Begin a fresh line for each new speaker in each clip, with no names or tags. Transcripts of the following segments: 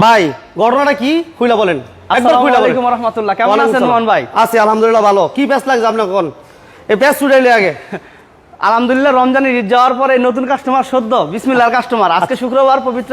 ভাই ঘটনাটা কি? খুইলা বলেন। একবার খুইলা বলেন।
রহমতুল্লাহ। কেমন আছেন মোহন ভাই?
আছি আলহামদুলিল্লাহ ভালো। কি প্যাস লাগছে আপনার কোন এই প্যাস ছুটাইলে আগে।
আলহামদুলিল্লাহ রমজানের ঈদ যাওয়ার পরে নতুন কাস্টমার সদ্য। বিসমিল্লার কাস্টমার আজকে শুক্রবার পবিত্র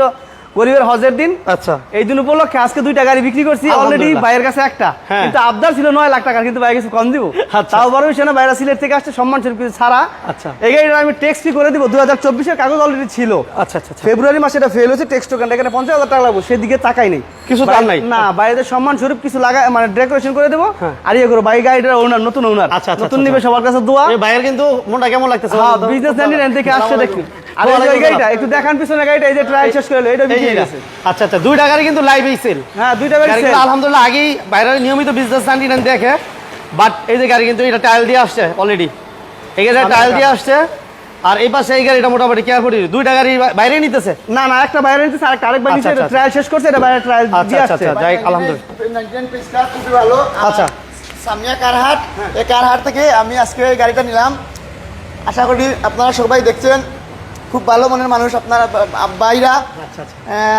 গরিবের হজের দিন
আচ্ছা
এই দিন উপলক্ষে আজকে দুইটা গাড়ি বিক্রি করছি অলরেডি। বাইরের কাছে একটা
হ্যাঁ।
কিন্তু আবদার ছিল নয় লাখ টাকার কিন্তু বাইরে কিছু কম দিব
আচ্ছা।
তাও বড় বিষয় না বাইরে সিলেট থেকে আসছে সম্মান স্বরূপ কিছু ছাড়া
আচ্ছা।
এই গাড়িটা আমি টেক্সট ফি করে দিব দুই হাজার চব্বিশের কাগজ অলরেডি ছিল
আচ্ছা আচ্ছা আচ্ছা।
ফেব্রুয়ারি মাসে এটা ফেল হয়েছে টেক্সট টোকেন এখানে পঞ্চাশ হাজার টাকা লাগবে সেদিকে তাকাই নেই
কিছু দাম নাই?
না বাইরে সম্মান স্বরূপ কিছু লাগা মানে ডেকোরেশন করে দেবো
হ্যাঁ।
আর ইয়ে করব বাইক গাড়িটার ওনার নতুন ওনার
আচ্ছা, আচ্ছা,
নতুন নিবে সবার কাছে দোয়া
ভাইয়ের কিন্তু মনটা কেমন লাগতেছে
হ্যাঁ? বিজনেস ম্যান দেখে আসছে দেখি আর এই গাড়িটা একটু দেখান পিছনে গাড়িটা এই যে ট্রায়াল শেষ করে এটা বিক্রি
যে
হয়ে
এটা।
গেছে।
আচ্ছা আচ্ছা দুইটা গাড়ি কিন্তু লাইভেই সেল
হ্যাঁ দুইটা গাড়ি
গাড়ি কিন্তু আলহামদুলিল্লাহ আগেই বাইরের নিয়মিত বিজনেস দেখে। বাট এই যে গাড়ি কিন্তু এটা টাইল দিয়ে আসছে অলরেডি এই টাইল দিয়ে আসছে আর এই পাশে এই গাড়িটা মোটামুটি দুইটা গাড়ি বাইরে নিতেছে?
না না একটা বাইরে নিতেছে আরেকটা আরেক বাইরে
আচ্ছা,
নিতেছে
আচ্ছা,
ট্রায়াল শেষ করছে এটা বাইরে ট্রায়াল
আচ্ছা
দিয়ে
আচ্ছা
আসছে।
আচ্ছা যাই আলহামদুলিল্লাহ।
খুবই ভালো
আচ্ছা।
সামিয়া কারহাট এই কারহাট থেকে আমি আজকে এই গাড়িটা নিলাম। আশা করি আপনারা সবাই দেখছেন। খুব ভালো মনের মানুষ আপনার বাইরা
আচ্ছা আচ্ছা।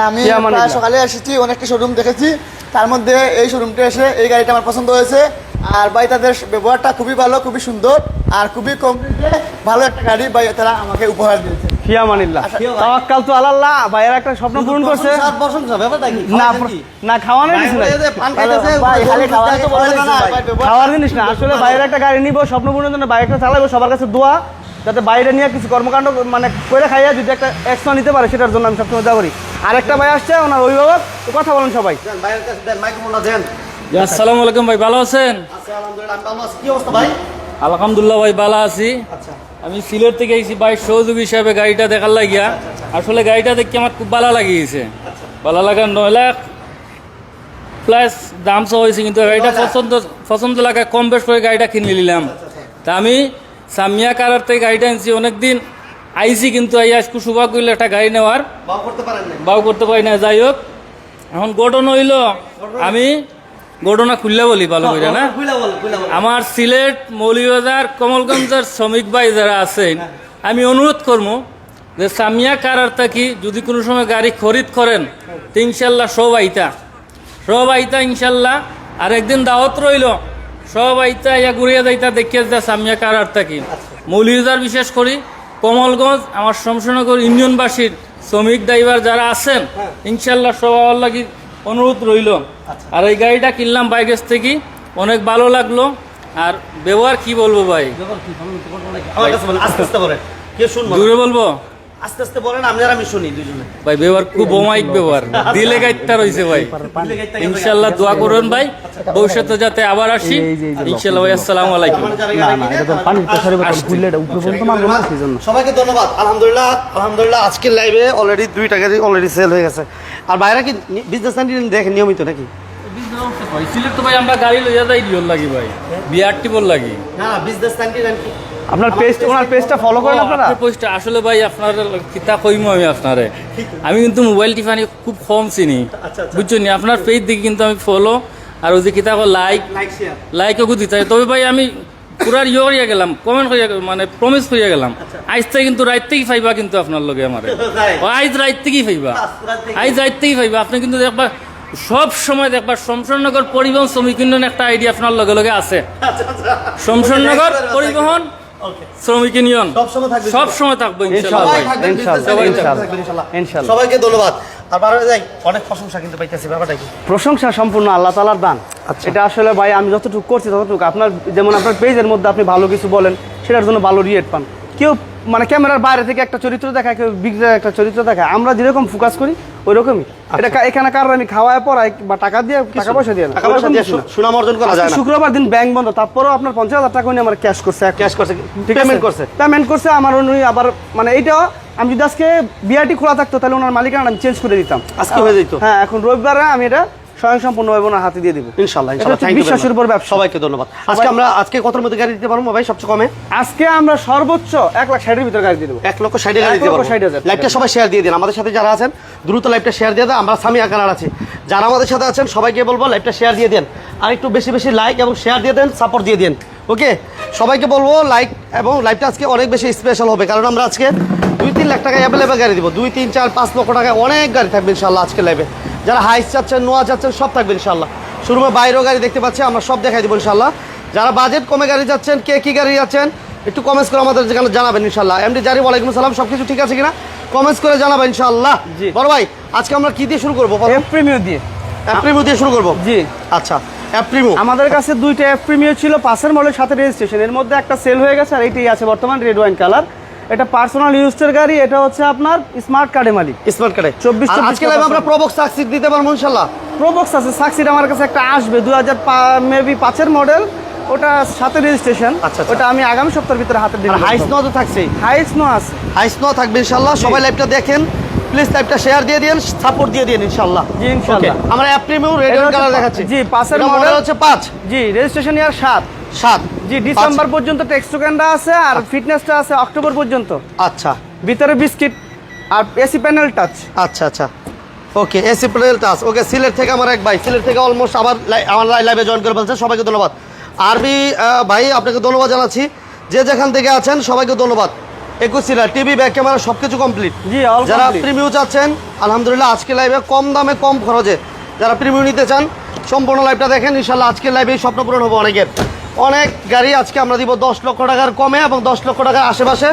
আমি? সকালে এসেছি অনেকটা শোরুম দেখেছি। তার মধ্যে এই শোরুমটা এসে এই গাড়িটা আমার পছন্দ হয়েছে। আর ভাই তাদের ব্যবহারটা খুবই ভালো খুবই সুন্দর আর খুবই কম ভালো একটা গাড়ি ভাই তারা আমাকে উপহার দিয়েছে।
তাওয়াক্কাল তো আল্লাহ ভাইয়ের একটা স্বপ্ন পূরণ করছে। না খাওয়ানোর কিছু নাই। খাওয়ার জিনিস না আসলে বাইরে একটা গাড়ি নিবো স্বপ্ন পূরণের জন্য বাইকটা চালাবো সবার কাছে দোয়া। যাতে বাইরে নিয়ে কিছু কর্মকাণ্ড মানে করে খাইয়া যদি একটা এক্সট্রা নিতে পারে সেটার জন্য আমি সবসময় দোয়া করি। আরেকটা ভাই আসছে ওনার অভিভাবক তো কথা বলেন সবাই।
আসসালামু আলাইকুম ভাই ভালো আছেন?
আচ্ছা, আলহামদুলিল্লাহ, আমি ভালো আছি। কি অবস্থা ভাই?
ভালো আছি।
আচ্ছা।
আমি সিলেট থেকে এসেছি ভাই সহযোগ হিসাবে গাড়িটা দেখার লাগিয়া। আসলে গাড়িটা দেখে আমার খুব ভালো লাগিয়েছে। ভালো লাগা নয় লাখ প্লাস দাম সহ হয়েছে কিন্তু গাড়িটা পছন্দ পছন্দ লাগা কম বেশ করে গাড়িটা কিনে নিলাম। তা আমি সামিয়া কারার থেকে গাড়িটা আনছি। অনেকদিন আইছি কিন্তু এই আজকে সৌভাগ্য হইল একটা গাড়ি নেওয়ার।
বাও করতে পারেন
বাউ করতে পারি না যাই হোক। এখন গঠন হইল আমি ঘটনা খুললে বলি ভালো করে না। আমার সিলেট মৌলিবাজার কমলগঞ্জের শ্রমিক ভাই যারা আছেন আমি অনুরোধ করব যে সামিয়া কারার থাকি যদি কোনো সময় গাড়ি খরিদ করেন তো ইনশাল্লাহ সব আইতা। সব আইতা ইনশাল্লাহ। আর একদিন দাওয়াত রইল সব আইতা ইয়া ঘুরিয়ে যাইতা দেখিয়ে যা সামিয়া কারার থাকি মৌলিবাজার বিশেষ করি কমলগঞ্জ আমার শমশনগর ইউনিয়নবাসীর শ্রমিক ড্রাইভার যারা আছেন ইনশাল্লাহ সবার লাগি অনুরোধ রইল আর এই গাড়িটা কিনলাম বাইকের থেকে অনেক ভালো লাগল আর ব্যবহার কি বলব ভাই? দূরে বলব
আস্তে আস্তে বলেন আমি আর আমি শুনি দুজনে।
ভাই ব্যবহার খুব অমায়িক ব্যবহার। দিলে গাইতে রয়েছে ভাই। ইনশাল্লাহ দোয়া করুন ভাই। ভবিষ্যতে যাতে আবার আসি ইনশাল্লাহ ভাই আসসালামু আলাইকুম।
না না এটা তো পানির প্রেসারের কথা এটা উপরে পর্যন্ত মারবো না সেই
সবাইকে ধন্যবাদ। আলহামদুলিল্লাহ আলহামদুলিল্লাহ আজকের লাইভে অলরেডি দুই টাকা অলরেডি সেল হয়ে গেছে। আর বাইরে কি বিজনেস দেখেন নিয়মিত নাকি?
সিলেট তো ভাই আমরা গাড়ি লইয়া যাই দিওর লাগি ভাই। বিআরটি বল লাগি।
না বিজনেস
আপনার পেজ ওনার পেজটা ফলো করেন আপনারা?
আপনার পোস্টটা আসলে ভাই আপনার কিতা কইমু আমি আপনারে। আমি কিন্তু মোবাইল টিফানি খুব কম চিনি। বুঝছেন আপনার পেজ দেখি কিন্তু আমি ফলো আর ওই যে কিতা লাইক
লাইক শেয়ার
লাইকও দিতে হয় তবে ভাই আমি পুরার ইয়ে করিয়া গেলাম কমেন্ট করিয়া গেলাম, মানে প্রমিস করিয়া গেলাম। আজ থেকে কিন্তু রাত থেকেই ফাইবা কিন্তু আপনার লগে আমার? আজ রাত থেকেই ফাইবা? আজ রাত থেকেই। ফাইবা। আপনি কিন্তু দেখবা সব সময় দেখবা শমশাননগর পরিবহন শ্রমিক ইউনিয়ন একটা আইডিয়া আপনার লগে লগে আছে। শমশাননগর পরিবহন
ওকে
শ্রমিক ইউনিয়ন? সব সময় থাকব।
সবাইকে ধন্যবাদ। আর যাই অনেক প্রশংসা কিন্তু পাইতেছি ব্যাপারটা কি?
প্রশংসা সম্পূর্ণ আল্লাহ তালার দান।
আচ্ছা।
এটা আসলে ভাই আমি যতটুকু করছি ততটুকু। আপনার যেমন আপনার পেজের মধ্যে আপনি ভালো কিছু বলেন সেটার জন্য ভালো রিয়েট পান। কেউ মানে ক্যামেরার বাইরে থেকে একটা চরিত্র দেখায় কেউ বিক্রেতার একটা চরিত্র দেখায় আমরা যেরকম ফোকাস করি ওই রকমই এটা এখানে কারণ আমি খাওয়ায় পড়াই বা টাকা দিয়ে টাকা পয়সা দিয়ে
টাকা পয়সা দিয়ে সুনাম অর্জন করা যায় না।
শুক্রবার দিন ব্যাংক বন্ধ তারপরেও আপনার পঞ্চাশ হাজার টাকা উনি আমার ক্যাশ করছে
ক্যাশ করছে পেমেন্ট করছে।
পেমেন্ট করছে আমার উনি আবার মানে এইটাও আমি যদি আজকে বিআরটি খোলা থাকতো তাহলে ওনার মালিকানা আমি চেঞ্জ করে দিতাম।
আজকে হয়ে যেত।
হ্যাঁ এখন রবিবারে আমি এটা স্বয়ংসম্পূর্ণভাবে ওনার হাতে দিয়ে দিব।
ইনশাল্লাহ ইনশাল্লাহ
হচ্ছে
থ্যাংক ইউ
বিশ্বাসের উপর ব্যবসা।
সবাইকে ধন্যবাদ। আজকে আমরা আজকে কত মধ্যে গাড়ি দিতে পারব ভাই সবচেয়ে কমে?
আজকে আমরা সর্বোচ্চ এক লাখ ষাটের ভিতরে গাড়ি দিয়ে দেবো।
এক লক্ষ ষাট গাড়ি দিতে পারব লাইভটা সবাই শেয়ার দিয়ে দিন। আমাদের সাথে যারা আছেন দ্রুত লাইভটা শেয়ার দিয়ে দেন। আমরা স্বামী আকার আছি। যারা আমাদের সাথে আছেন সবাইকে বলব লাইভটা শেয়ার দিয়ে দেন। আর একটু বেশি বেশি লাইক এবং শেয়ার দিয়ে দেন সাপোর্ট দিয়ে দেন। ওকে সবাইকে বলব লাইক এবং লাইভটা আজকে অনেক বেশি স্পেশাল হবে। কারণ আমরা আজকে তিন লাখ টাকা অ্যাভেলেবেল গাড়ি দিব। দুই তিন চার পাঁচ লক্ষ টাকায় অনেক গাড়ি থাকবে ইনশাল্লাহ আজকে লাইভে যারা হাইস চাচ্ছেন নোয়া চাচ্ছেন সব থাকবে ইনশাল্লাহ শোরুমে বাইরেও গাড়ি দেখতে পাচ্ছি আমরা সব দেখাই দেবো ইনশাল্লাহ যারা বাজেট কমে গাড়ি যাচ্ছেন কে কি গাড়ি যাচ্ছেন একটু কমেন্টস করে আমাদের যেখানে জানাবেন ইনশাল্লাহ এমডি জারি ওয়ালাইকুম সালাম সব কিছু ঠিক আছে কিনা? কমেন্টস করে জানাবেন ইনশাল্লাহ
জি।
বড় ভাই আজকে আমরা কি দিয়ে শুরু করব
প্রিমিও দিয়ে।
অ্যাপ্রিমো দিয়ে শুরু করব?
জি।
আচ্ছা অ্যাপ্রিমো
আমাদের কাছে দুইটা এফ প্রিমিও ছিল পাঁচের মডেল সাথে রেজিস্ট্রেশন এর মধ্যে একটা সেল হয়ে গেছে আর এইটাই আছে বর্তমান রেড ওয়াইন কালার এটা পার্সোনাল ইউজের গাড়ি এটা হচ্ছে আপনার স্মার্ট কার্ডে মালিক।
স্মার্ট কার্ডে
24
আর
24
আজকে আমরা প্রবক্স সাকসিড দিতে পারব ইনশাল্লাহ
প্রোবক্স আছে সাকসিড আমার কাছে একটা আসবে দু হাজার মেবি পাঁচের মডেল ওটা সাথে রেজিস্ট্রেশন
আচ্ছা, আচ্ছা।
ওটা আমি আগামী সপ্তাহের ভিতরে হাতে দিই
হাইস নোয়া তো থাকছে
হাইস নো আছে।
হাইস নোয়া থাকবে ইনশাল্লাহ সবাই লাইভটা দেখেন। প্লিজ লাইভটা শেয়ার দিয়ে দিন সাপোর্ট দিয়ে দিন ইনশাল্লাহ
জি, ইনশাল্লাহ।
Okay, আমরা অ্যাপ্রিমিউ রেড
এটা
কালার দেখাচ্ছি।
জি, পাঁচের model
হচ্ছে পাঁচ।
জি রেজিস্ট্রেশন ইয়ার সাত।
সাত।
জি ডিসেম্বর পর্যন্ত টেক্সট টোকেনটা আছে আর ফিটনেসটা আছে অক্টোবর পর্যন্ত।
আচ্ছা।
ভিতরে বিস্কিট আর এসি প্যানেল টাচ
আচ্ছা আচ্ছা। Okay AC panel touch okay Sylhet থেকে আমার এক ভাই সিলেট থেকে অলমোস্ট আবার আমার লাইভে জয়েন করে ফেলছে সবাইকে ধন্যবাদ। আরবি ভাই আপনাকে ধন্যবাদ জানাচ্ছি। যে যেখান থেকে আছেন সবাইকে ধন্যবাদ। একুশ সিলার টিভি ব্যাক ক্যামেরা সব কিছু কমপ্লিট
জি
যারা প্রিমিউ চাচ্ছেন আলহামদুলিল্লাহ আজকে লাইভে কম দামে কম খরচে। যারা প্রিমিউ নিতে চান সম্পূর্ণ লাইভটা দেখেন ইনশাল্লাহ আজকের লাইভে স্বপ্ন পূরণ হবে অনেকের। অনেক গাড়ি আজকে আমরা দিব দশ লক্ষ টাকার কমে এবং দশ লক্ষ টাকার আশেপাশে।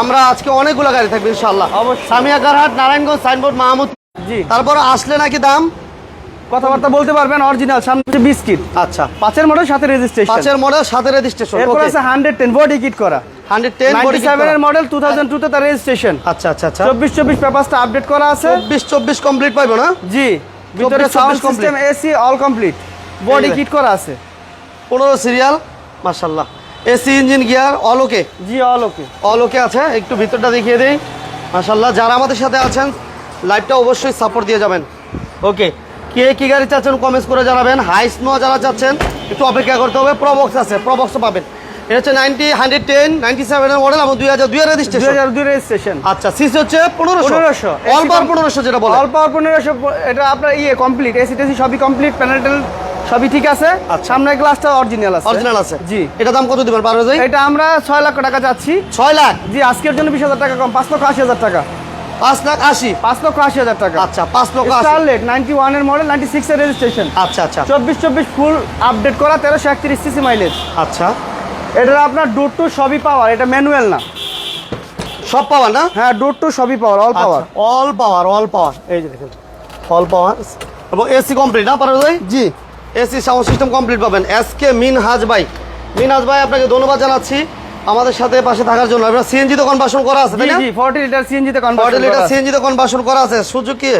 আমরা আজকে অনেকগুলো গাড়ি থাকবে ইনশাল্লাহ
অবশ্যই।
সামিয়া কারহাট নারায়ণগঞ্জ সাইনবোর্ড মাহমুদ।
জি।
তারপর আসলে নাকি দাম?
কথাবার্তা বলতে পারবেন অরিজিনাল সামনে হচ্ছে বিস্কিট।
আচ্ছা।
পাঁচের মডেল সাথে রেজিস্ট্রেশন
পাঁচের মডেল সাথে রেজিস্ট্রেশন
এরপর আছে হান্ড্রেড টেন বডি কিট করা।
হান্ড্রেড টেন
সেভেনের মডেল টু থাউজেন্ড টুতে তার রেজিস্ট্রেশন
আচ্ছা আচ্ছা আচ্ছা।
চব্বিশ চব্বিশ পেপারসটা আপডেট করা আছে।
চব্বিশ চব্বিশ কমপ্লিট পাইবো না?
জি। ভিতরে sound system AC all complete body kit করা আছে।
পনেরো সিরিয়াল মার্শাল্লাহ এসি ইঞ্জিন গিয়ার অলোকে
জি অল ওকে
অল আছে? একটু ভিতরটা দেখিয়ে দিই। মাশাল্লাহ যারা আমাদের সাথে আছেন লাইভটা অবশ্যই সাপোর্ট দিয়ে যাবেন। ওকে কে কি গাড়ি চাচ্ছেন কমেন্টস করে জানাবেন। হাই স্নো যারা চাচ্ছেন একটু অপেক্ষা করতে হবে। প্রবক্স আছে প্রবক্সও পাবেন। এটা হচ্ছে নাইনটি হান্ড্রেড টেন নাইনটি সেভেনের মডেল এবং দুই হাজার দুই
দুই
রেজিস্ট্রেশন
হাজার দুই রেজিস্ট্রেশন
আচ্ছা সিসি হচ্ছে পনেরোশো।
1500
অল পাওয়ার পনেরোশো যেটা বলে।
অল পাওয়ার পনেরোশো এটা আপনার ইয়ে কমপ্লিট এসি টেসি সবই কমপ্লিট প্যানেল সবই ঠিক আছে?
আচ্ছা।
সামনের গ্লাসটা অরিজিনাল আছে।
অরিজিনাল আছে?
জি।
এটা দাম কত দিবেন? পারবে যাই
এটা আমরা ছয় লক্ষ টাকা যাচ্ছি
ছয় লাখ?
জি আজকের জন্য বিশ হাজার টাকা কম পাঁচ লক্ষ আশি হাজার টাকা।
পাঁচ লাখ আশি?
পাঁচ লক্ষ আশি হাজার টাকা।
আচ্ছা পাঁচ লক্ষ
স্টারলেট নাইনটি ওয়ানের মডেল নাইনটি সিক্সের রেজিস্ট্রেশন
আচ্ছা আচ্ছা।
চব্বিশ চব্বিশ ফুল আপডেট করা তেরোশো একত্রিশ সিসি মাইলেজ
আচ্ছা।
এটার আপনার ডোর টু সবই পাওয়ার এটা ম্যানুয়াল না।
সব পাওয়া না?
হ্যাঁ ডোর টু সবই power all power.
All power all power. এই যে দেখেন অল পাওয়ার। এবং এসি কমপ্লিট না পারো
জি।
এসি সাউন্ড সিস্টেম কমপ্লিট পাবেন। এস কে মিনহাজ ভাই। মিনহাজ ভাই আপনাকে ধন্যবাদ জানাচ্ছি। আমাদের সাথে পাশে থাকার জন্য। আপনার সিএনজি তো কনভার্সন করা আছে তাই না?
জি ফর্টি লিটার সিএনজিতে
মডেল
কনভার্ট
এটা সিএনজি তো কনভার্সন করা আছে। সুজুকি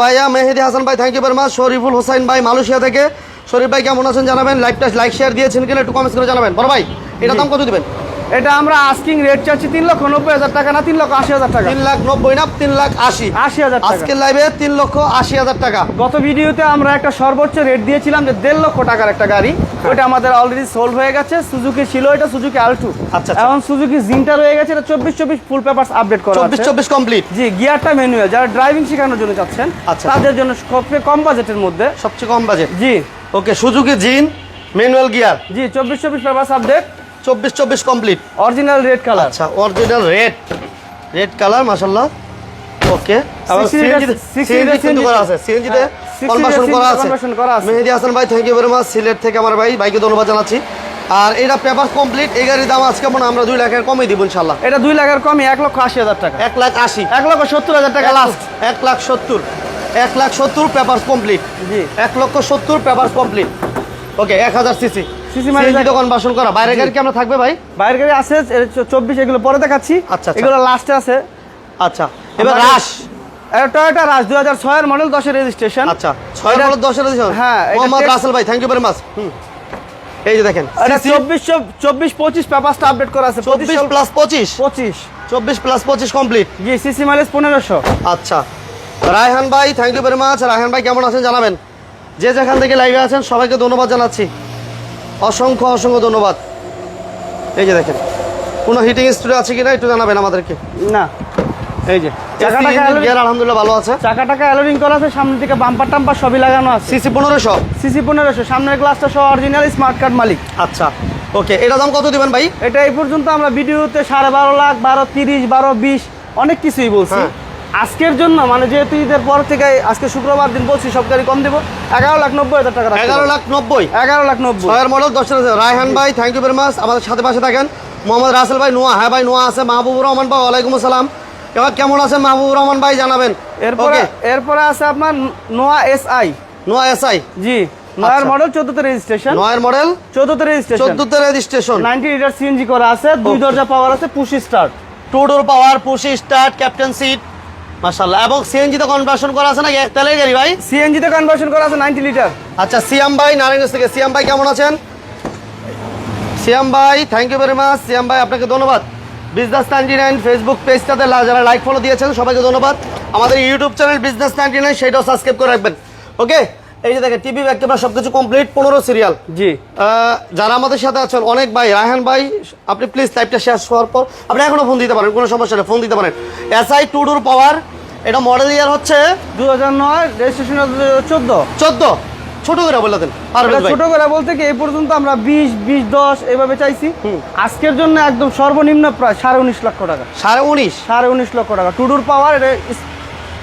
ভাইয়া মেহেদি হাসান ভাই thank you very much Shariful Hossain ভাই মালয়েশিয়া থেকে। শরীফ ভাই কেমন আছেন জানাবেন? লাইভটা লাইক শেয়ার দিয়েছেন কিনা একটু কমেন্টস করে জানাবেন। বড় ভাই এটা দাম কত দিবেন?
এটা আমরা আস্কিং রেট চাচ্ছি তিন লক্ষ নব্বই হাজার টাকা না তিন লক্ষ আশি হাজার টাকা?
তিন লাখ নব্বই না তিন লাখ আশি।
আশি হাজার
আজকের লাইভে তিন লক্ষ আশি হাজার টাকা।
গত ভিডিওতে আমরা একটা সর্বোচ্চ রেট দিয়েছিলাম যে দেড় লক্ষ টাকার একটা গাড়ি। ওটা আমাদের অলরেডি সোল্ড হয়ে গেছে। সুজুকি ছিল এটা সুজুকি আলটু
আচ্ছা, আচ্ছা।
এখন সুজুকি জিনটা রয়ে গেছে। এটা চব্বিশ চব্বিশ ফুল পেপারস আপডেট করা
চব্বিশ চব্বিশ কমপ্লিট
জি গিয়ারটা ম্যানুয়াল যারা ড্রাইভিং শেখানোর জন্য চাচ্ছেন
আচ্ছা।
তাদের জন্য সবচেয়ে কম বাজেটের মধ্যে।
সবচেয়ে কম বাজেট
জি।
ওকে সুজুকি জিন ম্যানুয়াল গিয়ার
জি চব্বিশ চব্বিশ পেপারস আপডেট
চব্বিশ চব্বিশ কমপ্লিট
অরিজিনাল রেড কালার
আচ্ছা অরিজিনাল রেড রেড কালার মাশাল্লাহ ওকে আবার
60
সিএনজি
লিটার- 60
সিএনজি
লিটার
কিন্তু করা আছে সিএনজিতে
60
কনভার্সন
লিটার
করা
CNG করা আছে।
মেহেদি হাসান ভাই thank you very much Sylhet থেকে আমার ভাই ভাইকে ধন্যবাদ জানাচ্ছি। আর এটা পেপার কমপ্লিট এই গাড়ির দাম আজকে মনে আমরা দুই লাখের কমই দিব ইনশাল্লাহ
এটা দুই লাখের কমই এক লক্ষ আশি হাজার টাকা।
এক লাখ আশি।
এক লক্ষ সত্তর হাজার টাকা লাস্ট
এক লাখ সত্তর। এক লাখ সত্তর পেপার কমপ্লিট
জি।
এক লক্ষ সত্তর পেপার কমপ্লিট ওকে এক হাজার সিসি সিএনজি তো কনভার্সন করা। বাইরের গাড়ি কি আমরা থাকবে ভাই?
বাইরের গাড়ি আছে চব্বিশ এগুলো পরে দেখাচ্ছি।
আচ্ছা, আচ্ছা।
এগুলো লাস্টে আছে।
আচ্ছা এবার রাশ
টয়োটা রাজ দুই হাজার ছয়ের মডেল দশের রেজিস্ট্রেশন
আচ্ছা ছয়
এটা-
দশের দিন
হ্যাঁ,
মোহাম্মদ রাসেল ভাই থ্যাংক ইউ ভেরি মাচ এই যে দেখেন
চব্বিশ চব্বিশ পঁচিশ পেপারসটা আপডেট করা আছে।
চব্বিশ প্লাস পঁচিশ।
পঁচিশ।
চব্বিশ প্লাস পঁচিশ কমপ্লিট
জি সিসি মাইলেজ পনেরোশো।
আচ্ছা। রায়হান ভাই thank you very much Raihan ভাই কেমন আছেন জানাবেন? যে যেখান থেকে লাইভে আছেন সবাইকে ধন্যবাদ জানাচ্ছি। অসংখ্য অসংখ্য ধন্যবাদ। এই যে দেখেন কোনো হিটিং স্টুডিও আছে কিনা একটু জানাবেন আমাদেরকে?
না। এই যে
আলহামদুলিল্লাহ ভালো আছে।
অ্যালোরিং করা আছে সামনের দিকে বাম্পার টাম্পার সবই লাগানো আছে।
সিসি পনেরোশো।
সিসি পনেরোশো সামনের গ্লাসটা সহ অরিজিনাল স্মার্ট কার্ড মালিক।
আচ্ছা ওকে এটা দাম কত দিবেন ভাই?
এটা এই পর্যন্ত আমরা ভিডিওতে সাড়ে বারো লাখ বারো তিরিশ বারো বিশ অনেক কিছুই বলছি।
হ্যাঁ।
আজকের জন্য মানে যেহেতু ঈদের পর থেকে আজকে শুক্রবার দিন বলছি সব গাড়ি কম দেবো। এগারো লাখ নব্বই হাজার টাকা
এগারো লাখ নব্বই।
এগারো লাখ নব্বই।
ছয়ের মডেল দশ রায়হান ভাই থ্যাংক ইউ ভেরি মাচ আমাদের সাথে পাশে থাকেন মোহাম্মদ রাসেল ভাই নোয়া। হ্যাঁ ভাই নোয়া আছে। মাহবুবুর রহমান ভাই ওয়ালাইকুম আসসালাম। এবার কেমন আছেন মাহবুবুর রহমান ভাই জানাবেন।
এরপরে এরপরে আছে আপনার Noah S I.
Noah S I.
জি। নয়ার। মডেল চোদ্দতে রেজিস্ট্রেশন
নয়ের মডেল
চোদ্দতে রেজিস্ট্রেশন
চোদ্দতে রেজিস্ট্রেশন
নাইনটি লিটার সিএনজি করা আছে। দুই দরজা পাওয়ার আছে পুশি স্টার্ট
টু ডোর পাওয়ার পুশি স্টার্ট ক্যাপ্টেন সিট মাশাআল্লাহ। এবং সিএনজি তে কনভার্সন করা আছে না তেলের গাড়ি ভাই।
সিএনজিতে কনভার্সন করা আছে নাইনটি লিটার।
আচ্ছা সিয়াম ভাই নারায়ণগঞ্জ থেকে। সিয়াম ভাই কেমন আছেন? সিয়াম ভাই thank you very much Siam ভাই আপনাকে ধন্যবাদ। বিজনেস নাইনটি নাইন ফেসবুক পেজটাতে যারা লাইক ফলো দিয়েছেন সবাইকে ধন্যবাদ। আমাদের YouTube channel business ninety nine সেটাও সাবস্ক্রাইব করে রাখবেন। ওকে এই যে দেখেন টিভি ব্যাক ক্যামেরা সব কিছু কমপ্লিট পনেরো সিরিয়াল
জি।
যারা আমাদের সাথে আছেন অনেক ভাই রায়হান ভাই আপনি প্লিজ লাইভটা শেয়ার হওয়ার পর আপনি এখনও ফোন দিতে পারেন কোনো সমস্যা নেই ফোন দিতে পারেন। এসআই টু ডোর পাওয়ার এটা মডেল ইয়ার হচ্ছে
দু হাজার নয় রেজিস্ট্রেশন চোদ্দ।
চোদ্দ। ছোট করে বলে দেন
ছোট করে বলতে কি এই পর্যন্ত আমরা বিশ বিশ দশ এভাবে চাইছি। আজকের জন্য একদম সর্বনিম্ন প্রায় সাড়ে উনিশ লক্ষ টাকা।
সাড়ে উনিশ।
সাড়ে উনিশ লক্ষ টাকা। টুডুর পাওয়ার এটা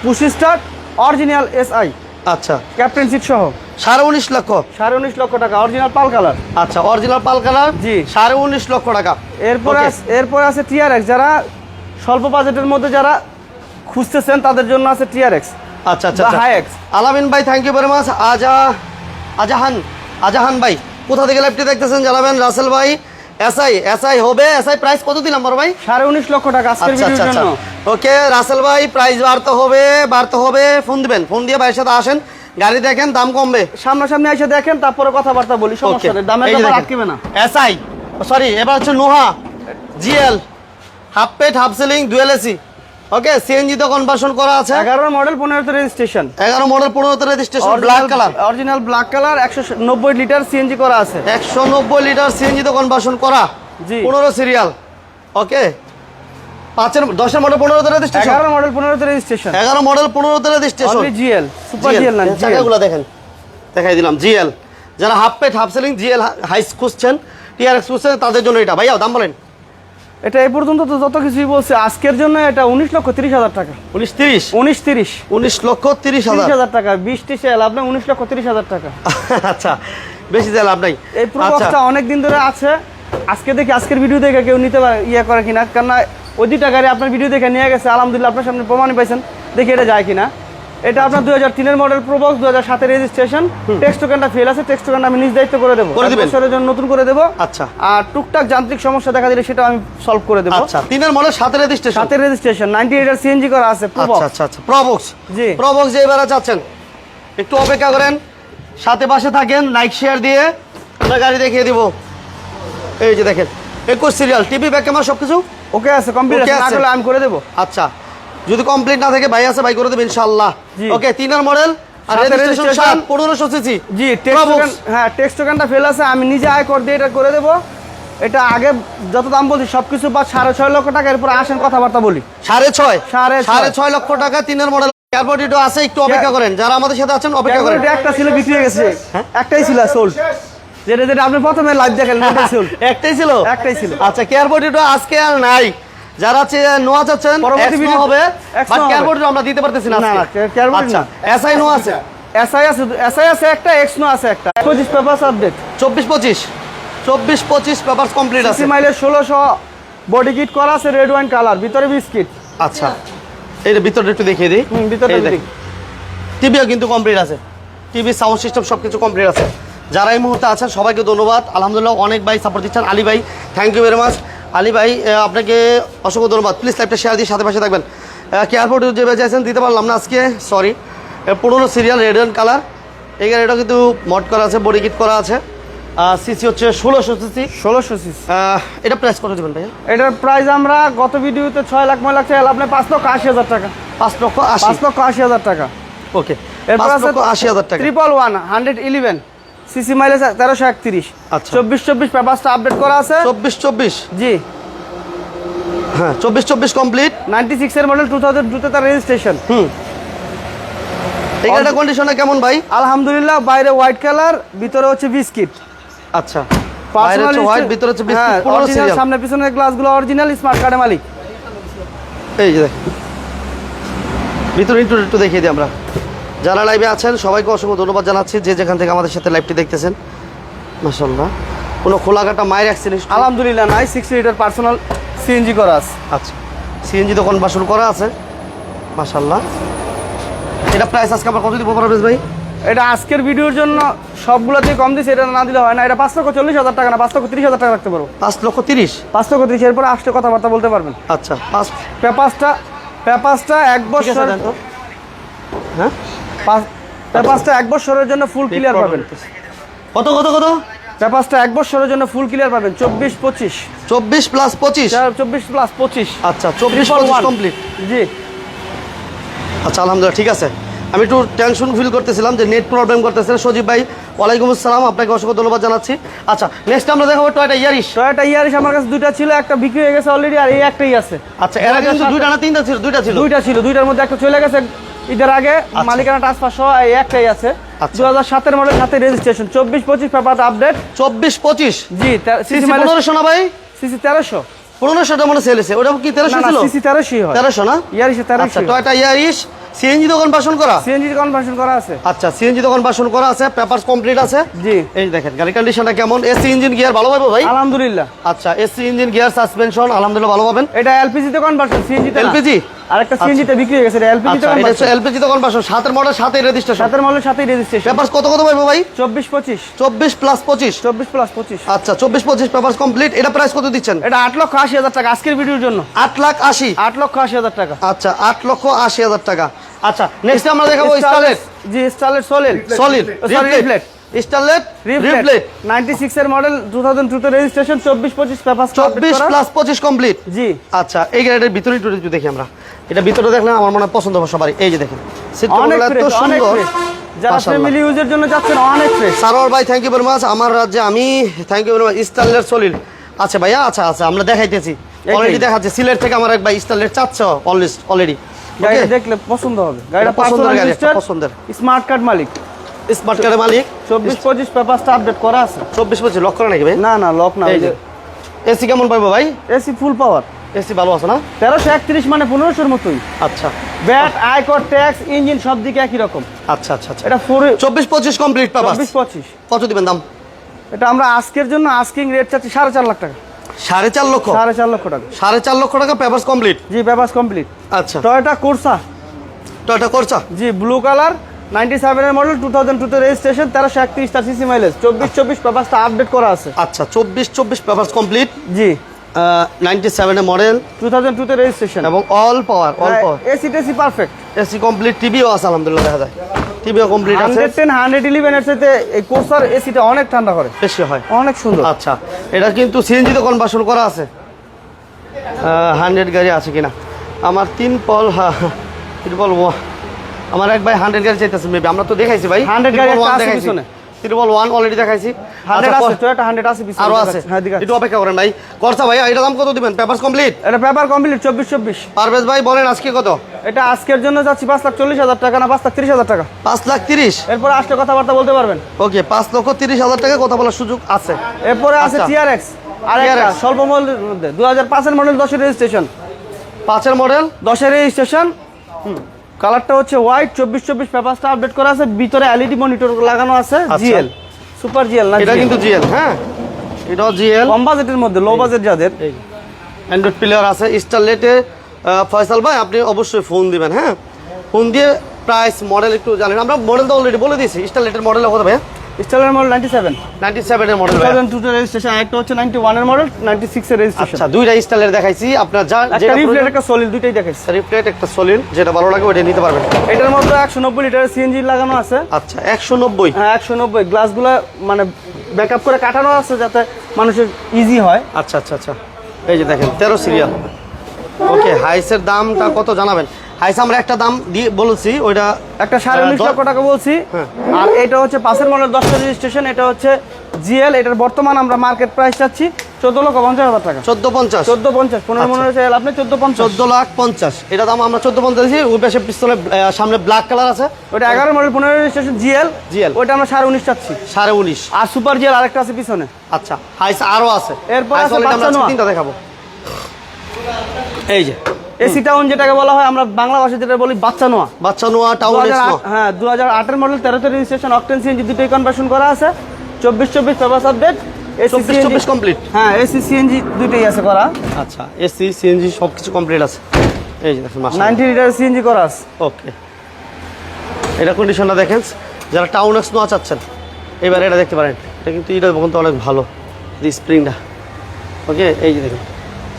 পুশি স্টার্ট অরিজিনাল এস আই
আচ্ছা।
ক্যাপ্টেন সিট সহ?
সাড়ে উনিশ লক্ষ।
সাড়ে উনিশ লক্ষ টাকা অরিজিনাল পাল কালার
আচ্ছা অরিজিনাল পাল কালার
জি।
সাড়ে উনিশ লক্ষ টাকা।
এরপরে এরপরে আছে টিআরএক্স যারা স্বল্প বাজেটের মধ্যে যারা খুঁজতেছেন তাদের জন্য আছে টিআরএক্স
আচ্ছা আচ্ছা
বা
আচ্ছা।
হাইএক্স
আলামিন ভাই থ্যাংক ইউ ভেরি মাচ আজা আজাহান আজাহান ভাই কোথা থেকে লাইভটি দেখতেছেন জানাবেন? রাসেল ভাই এসআই এসআই হবে। এসআই প্রাইস কত দিলাম বড় ভাই?
সাড়ে উনিশ লক্ষ টাকা আজকের
আচ্ছা আচ্ছা
ভিডিওর
আচ্ছা।
জন্য।
ওকে রাসেল ভাই প্রাইস বাড়তে হবে বাড়তে হবে। ফোন দিবেন ফোন দিয়ে ভাইয়ের সাথে আসেন। গাড়ি দেখেন দাম কমবে।
সামনাসামনি এসে দেখেন তারপরে কথাবার্তা বলি সমস্যা নেই। দামের ব্যাপার আটকেবে না।
এসআই সরি এবার হচ্ছে নোহা জিএল হাফ পেট half ceiling dual AC okay CNG তো কনভার্সন করা আছে।
এগারো মডেল পনেরোতে রেজিস্ট্রেশন
এগারো মডেল পনেরোতে registration black colour
original black colour একশো নব্বই লিটার সিএনজি করা আছে।
একশো নব্বই লিটার সিএনজি তো কনভার্সন করা।
জি।
পনেরো সিরিয়াল ওকে পাঁচের দশের মডেল রেজিস্ট্রেশন
এগারো মডেল পনেরোতে রেজিস্ট্রেশন
এগারো model registration
only GL super GL না
চাকাগুলো দেখেন। দেখাই দিলাম জিএল যারা হাফ পেট হাফ সিলিং জিএল হাইস খুঁজছেন টিআরএক্স খুঁজছেন তাদের জন্য এটা। ভাইয়া দাম বলেন।
এটা এই পর্যন্ত তো যত কিছুই বলছে আজকের জন্য এটা উনিশ লক্ষ তিরিশ হাজার টাকা।
উনিশ তিরিশ?
উনিশ তিরিশ।
উনিশ লক্ষ তিরিশ হাজার।
টাকা বিশটি সেল আপনার উনিশ লক্ষ তিরিশ হাজার টাকা।
আচ্ছা বেশি যা লাভ নাই।
এই প্রবক্সটা অনেক দিন ধরে আছে। আজকে দেখি আজকের ভিডিও দেখে কেউ নিতে পারে ইয়ে করে কিনা কারণ ওই দুইটা গাড়ি আপনার ভিডিও দেখে নিয়ে গেছে। আলহামদুলিল্লাহ আপনার সামনে প্রমাণ পাইছেন। দেখি এটা যায় কিনা। এটা আপনার দুই হাজার তিনের মডেল প্রবক্স দু হাজার সাতের রেজিস্ট্রেশন টেক্সট টোকেনটা ফেল আছে টেক্সট টোকেনটা আমি নিজ দায়িত্ব করে দেবো? বছরের জন্য নতুন করে দেবো।
আচ্ছা।
আর টুকটাক যান্ত্রিক সমস্যা দেখা দিলে সেটা আমি সলভ করে দেবো।
আচ্ছা তিনের মডেল সাতের রেজিস্ট্রেশন
সাতের রেজিস্ট্রেশন নাইনটি এইটার সিএনজি করা আছে
আচ্ছা
প্রবক্স
আচ্ছা আচ্ছা প্রবক্স
জি।
প্রবক্স যে এবারে চাচ্ছেন একটু অপেক্ষা করেন। সাথে পাশে থাকেন লাইক শেয়ার দিয়ে আমরা গাড়ি দেখিয়ে দিব। এই যে দেখেন একুশ সিরিয়াল টিভি ব্যাক ক্যামেরা সব কিছু
ওকে আছে কমপ্লিট আছে। না করলে আমি করে দেবো।
আচ্ছা। যদি কমপ্লিট না থাকে ভাই আছে ভাই করে দেবে ইনশাল্লাহ
জি।
ওকে তিনের মডেল
জি টেক্সট টোকেন হ্যাঁ টেক্সট টোকেনটা ফেল আছে আমি নিজে আয় কর দিয়ে এটা করে দেবো। এটা আগে যত দাম বলছি সবকিছু বা সাড়ে ছয় লক্ষ টাকা এরপর আসেন কথাবার্তা বলি।
সাড়ে ছয়?
সাড়ে ছয়।
সাড়ে ছয় লক্ষ টাকা তিনের মডেল এয়ারপোর্ট আছে একটু অপেক্ষা করেন। যারা আমাদের সাথে আছেন অপেক্ষা করেন।
একটা ছিল বিক্রি হয়ে গেছে। একটাই ছিল সোল্ড যেটা যেটা আপনি প্রথমে লাইভ দেখেন
একটাই ছিল।
একটাই ছিল।
আচ্ছা কেয়ারপোর্ট ইটো আজকে আর নাই। যারা নোয়া চাচ্ছেন হবে বাট
নো হবে।
আমরা দিতে পারতেছি না
না। না,
আচ্ছা
না।
এসআই নো আছে।
এসআই আছে এসআই আছে একটা এক্স নো আছে একটা। পঁচিশ পেপার আপডেট
চব্বিশ পঁচিশ। চব্বিশ পঁচিশ পেপার কমপ্লিট আছে।
মাইলেজ ষোলোশো বডি কিট করা আছে রেড ওয়াইন কালার ভিতরে বিস্কিট
আচ্ছা এই ভিতরটা একটু দেখিয়ে দিই।
ভিতরটা।
টিভিও কিন্তু কমপ্লিট আছে। টিভি সাউন্ড সিস্টেম সব কিছু কমপ্লিট আছে। যারা এই মুহূর্তে আছেন সবাইকে ধন্যবাদ। আলহামদুলিল্লাহ অনেক ভাই সাপোর্ট দিচ্ছেন। আলী ভাই thank you very much Ali ভাই আপনাকে অসংখ্য ধন্যবাদ। প্লিজ লাইভটা শেয়ার দিয়ে সাথে পাশে থাকবেন। কেয়ারপোর্ট যে চাইছেন দিতে পারলাম না আজকে সরি পুরোনো সিরিয়াল রেড অ্যান্ড কালার এই গাড়িটা কিন্তু মড করা আছে বডি কিট করা আছে। সিসি হচ্ছে ষোলোশো সিসি
ষোলোশো সিসি
এটা প্রাইস কত দেবেন ভাইয়া?
এটার প্রাইস আমরা গত ভিডিওতে ছয় লাখ নয় লাখ চাইলে আপনি পাঁচ লক্ষ আশি হাজার টাকা।
পাঁচ লক্ষ আশি।
পাঁচ লক্ষ আশি হাজার টাকা।
ওকে
এরপর আছে
আশি হাজার টাকা।
Triple one hundred eleven CC mileage তেরোশো একত্রিশ।
আচ্ছা।
চব্বিশ চব্বিশ পেপারসটা আপডেট করা আছে?
চব্বিশ চব্বিশ?
জি।
হ্যাঁ চব্বিশ চব্বিশ কমপ্লিট
নাইনটি সিক্সের মডেল টু থাউজেন্ড টুতে তার রেজিস্ট্রেশন
এই গাড়িটা কন্ডিশনটা কেমন ভাই?
আলহামদুলিল্লাহ বাইরে হোয়াইট কালার ভিতরে হচ্ছে বিস্কিট।
আচ্ছা। হোয়াইট ভিতরে হচ্ছে বিস্কুট
হ্যাঁ, অরিজিনাল সামনে পিছনের গ্লাসগুলো অরিজিনাল স্মার্ট কার্ডের মালিক।
এই যে ভিতরে একটু দেখিয়ে দিই আমরা। যারা লাইভে আছেন সবাইকে অসংখ্য ধন্যবাদ জানাচ্ছি যে যেখান থেকে আমাদের সাথে লাইভটি দেখতেছেন। মাসাল্লাহ কোনো খোলাঘাটা মায়ের অ্যাক্সিডেন্ট
আলহামদুলিল্লাহ নাই সিক্সটি লিটার পার্সোনাল সিএনজি করা আছে।
আচ্ছা। সিএনজি তো কনভার্সন করা আছে। মাসাল্লাহ এটা প্রাইস আজকে আমরা কত দিব পারবেন ভাই?
এটা আজকের ভিডিওর জন্য সবগুলোতে কম দিচ্ছে এটা না দিলে হয় না। এটা পাঁচ লক্ষ চল্লিশ হাজার টাকা না পাঁচ লক্ষ তিরিশ হাজার টাকা রাখতে পারব।
পাঁচ লক্ষ তিরিশ?
পাঁচ লক্ষ তিরিশ এরপরে আসলে কথাবার্তা বলতে পারবেন।
আচ্ছা পাঁচ
পেপাসটা পেপাসটা এক বছর
হ্যাঁ?
পাঁচ- পেপাসটা এক বছরের জন্য ফুল ক্লিয়ার পাবেন।
কত কত কত?
পেপাসটা এক বছরের জন্য ফুল ক্লিয়ার পাবেন চব্বিশ পঁচিশ।
চব্বিশ প্লাস পঁচিশ?
চব্বিশ প্লাস পঁচিশ।
আচ্ছা চব্বিশ কমপ্লিট
জি।
আচ্ছা আলহামদুলিল্লাহ ঠিক আছে। আমি একটু টেনশন ফিল করতেছিলাম যে নেট প্রবলেম করতেছে সজীব ভাই ওয়ালাইকুম আসসালাম আপনাকে অসংখ্য ধন্যবাদ জানাচ্ছি। আচ্ছা নেক্সট আমরা দেখাবো টয়টা ইয়ারিশ
টয়োটা ইয়ারিস আমার কাছে দুইটা ছিল একটা বিক্রি হয়ে গেছে অলরেডি আর এই একটাই আছে।
আচ্ছা এর আগে কিন্তু দুইটা না তিনটা ছিল? দুইটা ছিল?
দুইটা ছিল দুইটার মধ্যে একটা চলে গেছে। ঈদের আগে মালিকানা ট্রান্সফার সহ এই একটাই আছে।
আচ্ছা।
দু হাজার সাতের মডেল সাথে রেজিস্ট্রেশন চব্বিশ পঁচিশ পেপার আপডেট
চব্বিশ পঁচিশ?
জি
পনেরোশো না ভাই?
সিসি তেরোশো।
পনেরোশোটা মনে সেল এসে। ওটা কি তেরোশো ছিল?
সিসি তেরোশই হয়।
তেরোশো না? আচ্ছা
তেরোশো
টয়টা ইয়ারিশ। সিএনজি দোকান বাসন করা?
সিএনজি কনভার্সন করা আছে।
আচ্ছা সিএনজি দোকান বাসন করা আছে। পেপার কমপ্লিট আছে।
জি।
এই দেখেন গাড়ি কন্ডিশনটা কেমন? এসি ইঞ্জিন গিয়ার ভালো পাবো ভাই?
আলহামদুলিল্লাহ।
আচ্ছা এসি ইঞ্জিন গিয়ার সাসপেনশন আলহামদুলিল্লাহ ভালো পাবেন।
এটা এলপিজি তে কনভার্সন সিএনজি তে
LPG?
আর একটা সিএনজি তে বিক্রি হয়ে গেছে এটা এলপিজি তে
আচ্ছা এটা এলপিজি সাতের মডেল সাতের রেজিস্ট্রেশন
সাতের মডেল সাথেই রেজিস্ট্রেশন
পেপার কত কত পাইবো ভাই?
চব্বিশ পঁচিশ।
চব্বিশ প্লাস পঁচিশ?
চব্বিশ প্লাস পঁচিশ।
আচ্ছা চব্বিশ পঁচিশ পেপার কমপ্লিট এটা প্রাইস কত দিচ্ছেন?
এটা আট লক্ষ আশি হাজার টাকা আজকের ভিডিওর জন্য।
আট লাখ আশি।
আট লক্ষ আশি হাজার টাকা।
আচ্ছা আট লক্ষ আশি হাজার টাকা। আচ্ছা নেক্সট আমরা দেখাবো স্টারলেট
জি Starlet solid
solid
sorry reflect
Starlet reflect
reflect ninety six এর মডেল টু থাউজেন্ড টু তে রেজিস্ট্রেশন চব্বিশ পঁচিশ পেপার
চব্বিশ প্লাস পঁচিশ কমপ্লিট
জি।
আচ্ছা এই গাড়িটার ভিতরে একটু দেখি আমরা। এটা ভিতরে দেখলে আমার মনে পছন্দ হবে সবারই। এই যে দেখেন
অনেক
সুন্দর।
যারা ফ্যামিলি ইউজের জন্য যাচ্ছেন অনেক ফ্রেশ
সারোয়ার ভাই থ্যাংক ইউ ভেরি মাচ আমার রাজ্যে আমি থ্যাংক ইউ ভেরি মাচ আচ্ছা ভাইয়া আচ্ছা আচ্ছা আমরা দেখাইতেছি। অলরেডি দেখাচ্ছি সিলেট থেকে আমার এক ভাই স্টারলেট চাচ্ছে অলরেডি অলরেডি
দেখলে পছন্দ হবে। গাড়িটা
পছন্দের গাড়ি, পছন্দের।
স্মার্ট কার্ড মালিক।
স্মার্ট কার্ডের মালিক।
চব্বিশ পঁচিশ পেপারটা আপডেট করা আছে।
চব্বিশ পঁচিশ লক্ষ নাকি ভাই?
না না লক না
এসি কেমন পাইবো ভাই?
এসি ফুল পাওয়ার
এসি ভালো আছে না?
তেরোশো একত্রিশ মানে পনেরোশোর মতোই।
আচ্ছা।
ব্যাট আয়কর ট্যাক্স ইঞ্জিন সব দিকে একই রকম।
আচ্ছা আচ্ছা আচ্ছা।
এটা ফোর
চব্বিশ পঁচিশ কমপ্লিট পাবা
চব্বিশ পঁচিশ।
কত দিবেন দাম?
এটা আমরা আজকের জন্য আস্কিং রেট চাচ্ছি সাড়ে চার লাখ টাকা।
সাড়ে চার লক্ষ?
সাড়ে চার লক্ষ টাকা।
সাড়ে চার লক্ষ টাকা পেপার কমপ্লিট
জি পেপার্স কমপ্লিট
আচ্ছা।
Toyota Corsa.
টয়টা করছা
জি ব্লু কালার নাইনটি সেভেনের মডেল টু থাউজেন্ড টুতে রেজিস্ট্রেশন তেরোশো একত্রিশ তার সিসি মাইলেজ চব্বিশ চব্বিশ পেপারসটা আপডেট করা আছে।
আচ্ছা চব্বিশ চব্বিশ পেপার কমপ্লিট
জি।
নাইনটি সেভেনের মডেল
টু থাউজেন্ড টুতে রেজিস্ট্রেশন
এবং all power all power
AC টেসি পারফেক্ট
এসি কমপ্লিট টিভিও আছে আলহামদুলিল্লাহ দেখা যায়। টিভিও কমপ্লিট আছে।
হান্ড্রেড টেন হান্ড্রেড ইলেভেন এর সাথে এই কোর্সার এসিটা অনেক ঠান্ডা করে।
বেশি হয়।
অনেক সুন্দর।
আচ্ছা এটা কিন্তু সিএনজিতে কনভার্সন করা আছে। হান্ড্রেড গাড়ি আছে কিনা? আমার তিন পল ত্রিপল ওয়ান আমার এক ভাই হান্ড্রেড গাড়ি চাইতেছে মেবি আমরা তো দেখাইছি ভাই।
100 গাড়ি আছে পিছনে।
ত্রিপল ওয়ান অলরেডি দেখাইছি।
হান্ড্রেড
আচ্ছা,
আছে। টয়োটা হান্ড্রেড আছে আরও
আছে।
হ্যাঁ
একটু অপেক্ষা করেন ভাই। করছা ভাই এটা দাম কত দিবেন? পেপার কমপ্লিট
এটা পেপার কমপ্লিট চব্বিশ চব্বিশ।
পারভেজ ভাই বলেন আজকে কত?
এটা আজকের জন্য যাচ্ছি পাঁচ লাখ চল্লিশ হাজার টাকা না পাঁচ লাখ তিরিশ হাজার টাকা।
পাঁচ লাখ তিরিশ?
এরপরে আসলে কথাবার্তা বলতে পারবেন।
ওকে পাঁচ লক্ষ তিরিশ হাজার টাকা কথা বলার সুযোগ আছে।
এরপরে আছে
আচ্ছা।
টিআরএক্স আর একটা
TRX
স্বল্প মূল্যের মধ্যে। দু হাজার পাঁচের মডেল দশের রেজিস্ট্রেশন
পাঁচের মডেল
দশের রেজিস্ট্রেশন কালারটা হচ্ছে হোয়াইট চব্বিশ চব্বিশ পেপারসটা আপডেট করা আছে ভিতরে এলইডি মনিটর লাগানো আছে। জিএল সুপার জিএল না
এটা কিন্তু জিএল হ্যাঁ? এটাও জিএল
কম বাজেটের মধ্যে লো বাজেট যাদের।
অ্যান্ড্রয়েড প্লেয়ার আছে স্টারলেটে ফয়সাল ভাই আপনি অবশ্যই ফোন দিবেন হ্যাঁ? ফোন দিয়ে প্রাইস মডেল একটু জানেন। আমরা মডেল তো অলরেডি বলে দিয়েছি স্টারলেটের মডেল হতে ভাই
স্টাইলের মডেল নাইনটি সেভেন
নাইনটি সেভেনের মডেল
টু থাউজেন্ড টুতে রেজিস্ট্রেশন একটা হচ্ছে নাইনটি ওয়ানের মডেল নাইনটি সিক্সের রেজিস্ট্রেশন
আচ্ছা দুইটা স্টাইলের দেখাইছি। আপনার যা যেটা
রিফ্লেট একটা সলিড দুইটাই দেখাচ্ছি
রিপ্লেট একটা সলিড যেটা ভালো লাগে ওইটা নিতে পারবেন।
এটার মধ্যে একশো নব্বই লিটারের সিএনজি লাগানো আছে।
আচ্ছা একশো নব্বই?
হ্যাঁ একশো নব্বই। গ্লাসগুলো মানে ব্যাকআপ করে কাটানো আছে যাতে মানুষের ইজি হয়।
আচ্ছা আচ্ছা আচ্ছা। এই যে দেখেন তেরো সিরিয়াল ওকে হাইসের দামটা কত জানাবেন? হাইস আমরা একটা দাম দিয়ে বলেছি ওইটা
একটা সাড়ে উনিশ লক্ষ টাকা বলছি।
হ্যাঁ।
আর এটা হচ্ছে পাশের মডেল দশটা রেজিস্ট্রেশন এটা হচ্ছে জিএল এটার বর্তমান আমরা মার্কেট প্রাইস চাচ্ছি চোদ্দ লক্ষ পঞ্চাশ হাজার টাকা।
চোদ্দ পঞ্চাশ।
চোদ্দ পঞ্চাশ পনেরো
আচ্ছা।
মনে হচ্ছে আপনি চোদ্দ পঞ্চাশ।
চোদ্দ লাখ পঞ্চাশ। এটা দাম আমরা চোদ্দ পঞ্চাশ দিয়েছি ওই পাশে পিস্তলে সামনে ব্ল্যাক কালার আছে।
ওটা এগারো মডেল পনেরো রেজিস্ট্রেশন জিএল।
জিএল।
ওইটা আমরা সাড়ে উনিশ চাচ্ছি।
সাড়ে উনিশ।
আর সুপার জিএল আরেকটা আছে পিছনে।
আচ্ছা হাইস আরও আছে।
এরপর
তিনটা দেখাবো। এই যে
এসি টাউন যেটাকে বলা হয় আমরা বাংলা ভাষায় যেটা বলি বাচ্চা নোয়া
বাচ্চা নোয়া টাউন
2008 হ্যাঁ দু হাজার আটের মডেল তেরোতে রেজিস্ট্রেশন অকটেন সিএনজি দুটোই কনভার্সন করা আছে। চব্বিশ চব্বিশ পেপার আপডেট
চব্বিশ চব্বিশ কমপ্লিট
হ্যাঁ এসি সিএনজি দুটোই আছে করা।
আচ্ছা এসি সিএনজি সব কিছু কমপ্লিট আছে। এই যে দেখুন
নাইনটি লিটার সিএনজি করা আছে।
ওকে এটা কন্ডিশনটা দেখেন যারা টাউন এক্স নোয়া চাচ্ছেন এবার এটা দেখতে পারেন। এটা কিন্তু এটা কিন্তু অনেক ভালো স্প্রিংটা ওকে এই যে দেখুন।